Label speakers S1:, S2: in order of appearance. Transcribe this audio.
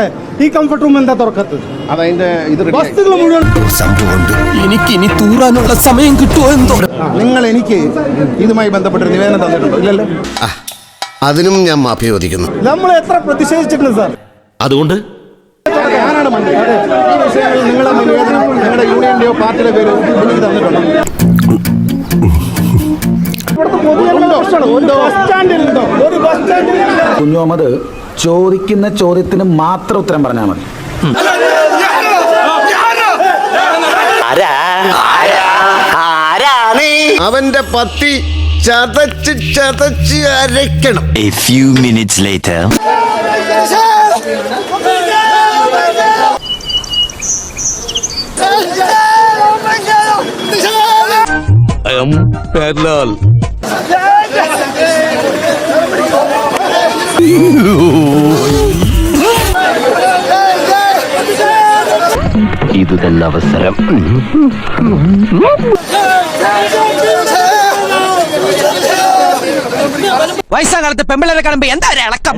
S1: ഇവിടെ ഈ comfort room എന്താ തുറക്കത്ത്
S2: അതതിന്റെ ഇത് ready ആയി.
S1: വസ്തുക്കൾ മുഴുവൻ
S3: എനിക്ക് ഇനി തൂറാനുള്ള സമയം കിട്ടുമോ എന്തോ?
S2: നിങ്ങൾ എനിക്ക് ഇതുമായി ബന്ധപ്പെട്ട ഒരു നിവേദനം തന്നിട്ടുണ്ടോ? ഇല്ലല്ലോ?
S3: അതിനും ഞാൻ മാഫി ചോദിക്കുന്നു
S1: നമ്മൾ എത്ര പ്രതിഷേധിച്ചിട്ടുണ്ട് സാർ?
S3: അതുകൊണ്ട്
S2: ഞാനാണ് മന്ത്രി. ഈ വിഷയങ്ങളിൽ നിങ്ങളുടെ നിവേദനം നിങ്ങളുടെ യൂണിയന്റെയോ പാർട്ടിയുടെ പേരോ എനിക്ക് തന്നിട്ടുണ്ടോ?
S1: ഇവിടുത്തെ പൊതുജനങ്ങളുടെ പ്രശ്നമാണ്. ഒരു ബസ് സ്റ്റാൻഡിൽ ഉണ്ടോ? ഒരു ബസ് സ്റ്റാൻഡിൽ
S4: കുഞ്ഞോമത് ചോദിക്കുന്ന ചോദ്യത്തിന് മാത്രം ഉത്തരം പറഞ്ഞാൽ മതി.
S3: അവന്റെ പത്തി ചതച്ച് ചതച്ച് അരയ്ക്കണം.
S5: A few minutes later.
S3: I am Perlal.
S5: ഇത് തന്നെ അവസരം
S6: വയസ്സാകാലത്ത് പെമ്പിളരെ കാണുമ്പോ എന്താ ഒരു ഇളക്കം?